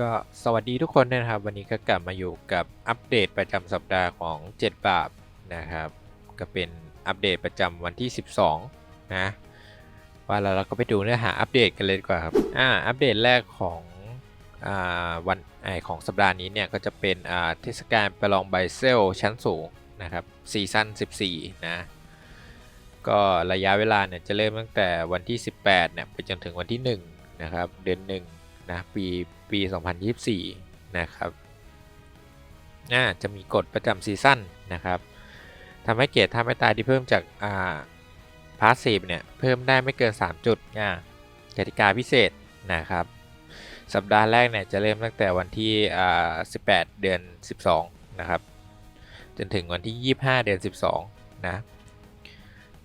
ก็สวัสดีทุกคนนะครับ วันนี้ก็กลับมาอยู่กับอัปเดตประจำสัปดาห์ของ 7 บาปนะครับ ก็เป็นอัปเดตประจำวันที่ 12 นะว่าแล้วเราก็ไปดูเนื้อหาอัปเดตกันเลยดีกว่าครับอ่าอัปเดตแรกของอ่าวันไอของสัปดาห์นี้เนี่ยก็จะเป็นอ่าเทศกาลประลองไบเซลชั้นสูงนะครับซีซั่น14 นะก็ระยะเวลาเนี่ยจะเริ่มตั้งแต่วันที่ 18เนี่ยไปจนถึงวันที่ 1 นะครับ เดือน 1 นะปีปี 2024 นะครับน่าจะมีกฎประจำซีซั่นนะครับทำให้เกรดท่าไม่ตายที่เพิ่มจากอ่าพาสซีฟเนี่ยเพิ่มได้ไม่เกิน 3 จุดอ่ากติกาพิเศษนะครับ สัปดาห์แรกเนี่ยจะเริ่มตั้งแต่วันที่อ่า18 เดือน 12 นะครับ จนถึงวันที่ 25 เดือน 12 นะ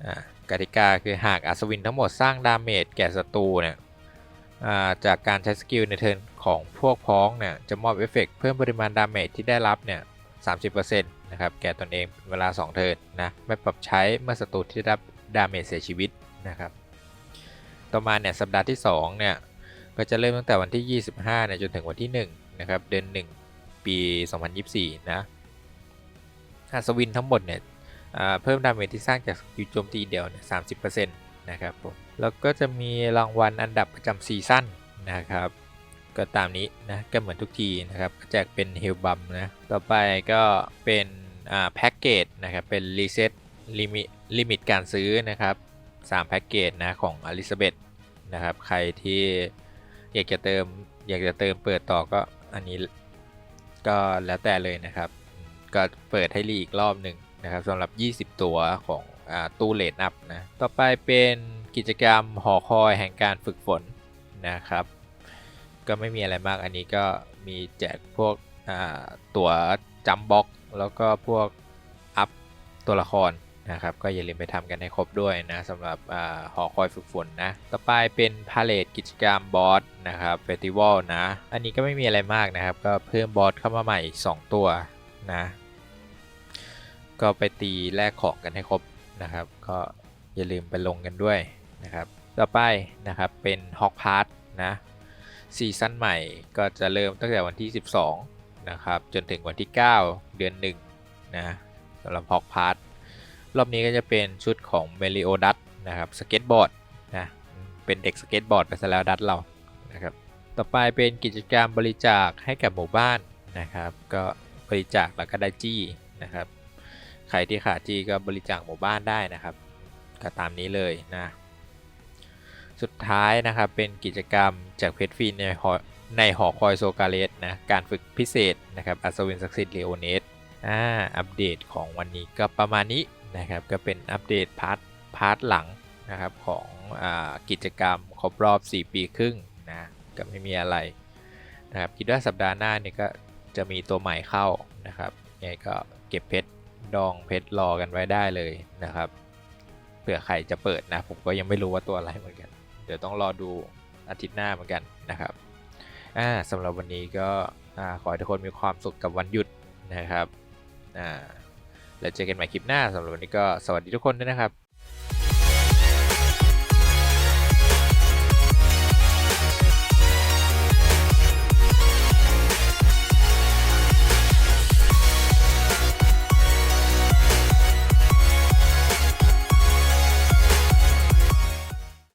อ่ากติกาคือหากอัศวินทั้งหมดสร้างดาเมจแก่ศัตรูเนี่ย จากการใช้สกิลในเทิร์นของพวกพ้องเนี่ยจะมอบเอฟเฟกต์เพิ่มปริมาณดาเมจที่ได้รับเนี่ย30%นะครับแก่ตนเองเป็นเวลา 2 เทิร์นนะไม่ปรับใช้เมื่อศัตรูที่ได้รับดาเมจเสียชีวิตนะครับต่อมาเนี่ยสัปดาห์ที่2เนี่ยก็จะเริ่มตั้งแต่วันที่ 25เนี่ยจนถึงวันที่1นะครับเดือน1 ปี 2024 นะอัศวินทั้งหมดเนี่ยเพิ่มดาเมจที่สร้างจากสกิลโจมตีเดียวเนี่ยสามสิบเปอร์เซ็นต์ นะครับผมแล้วก็จะมีรางวัลอันดับประจำซีซั่นนะครับ ก็ตามนี้นะก็เหมือนทุกทีนะครับก็แจกเป็นเฮลบัมนะต่อไปก็เป็นอ่าแพ็กเกจนะครับเป็นรีเซ็ตลิมิตลิมิตการซื้อนะครับ3แพ็กเกจนะของอลิซาเบธนะครับใครที่อยากจะเติมอยากจะเติมเปิดต่อก็อันนี้ก็แล้วแต่เลยนะครับ ก็เปิดให้รีอีกรอบหนึ่งนะครับสำหรับ 20 ตัวของ ตู้เลนอัพนะ ต่อไปเป็นกิจกรรมหอคอยแห่งการฝึกฝนนะครับ ก็ไม่มีอะไรมากอันนี้ก็มีแจกพวกอ่าตัวจัมบ็อก แล้วก็พวกอัพตัวละครนะครับ ก็อย่าลืมไปทำกันให้ครบด้วยนะสำหรับอาหอคอยฝึกฝนนะ ต่อไปเป็นพาเลตกิจกรรมบอสนะครับเฟสติวัลนะ อันนี้ก็ไม่มีอะไรมากนะครับ ก็เพิ่มบอสเข้ามาใหม่อีก 2 ตัวนะ ก็ไปตีแลกของกันให้ครบ นะครับ ก็อย่าลืมไปลงกันด้วยนะครับ ต่อไปนะครับเป็นฮอกพาร์ทนะซีซั่นใหม่ก็จะเริ่มตั้งแต่วันที่ 12 นะครับ จนถึงวันที่ 9 เดือน 1 นะสำหรับฮอกพาร์ทรอบนี้ก็จะเป็นชุดของเมลิโอดัตนะครับสเก็ตบอร์ดนะเป็นเด็กสเก็ตบอร์ดไปซะแล้วดัตเรานะครับต่อไปเป็นกิจกรรมบริจาคให้กับหมู่บ้านนะครับ ก็บริจาคแล้วก็ได้จี้นะครับ ใครที่ขาดจีก็บริจาคหมู่บ้านได้นะครับก็ตามนี้เลยนะสุดท้ายนะครับเป็นกิจกรรมจากเพจฟรีในหอในหอคอยโซกาเลสนะการฝึกพิเศษนะครับอัศวินศักดิ์สิทธิ์เลโอเนสอ่าอัปเดตของวันนี้ก็ประมาณนี้นะครับก็เป็นอัปเดตพาร์ทพาร์ทหลังนะครับของอากิจกรรมครบรอบ 4 ปีครึ่งนะก็ไม่มีอะไรนะครับคิดว่าสัปดาห์หน้านี่ก็จะมีตัวใหม่เข้านะครับยังไงก็เก็บเพชร ดองเพชรรอกันไว้ได้เลยนะครับเผื่อใครจะเปิดนะ ผมก็ยังไม่รู้ว่าตัวอะไรเหมือนกัน เดี๋ยวต้องรอดูอาทิตย์หน้าเหมือนกันนะครับอ่าสำหรับวันนี้ก็อ่าขอให้ทุกคนมีความสุขกับวันหยุดนะครับอ่าแล้วเจอกันใหม่คลิปหน้าสำหรับวันนี้ก็สวัสดีทุกคนด้วยนะครับ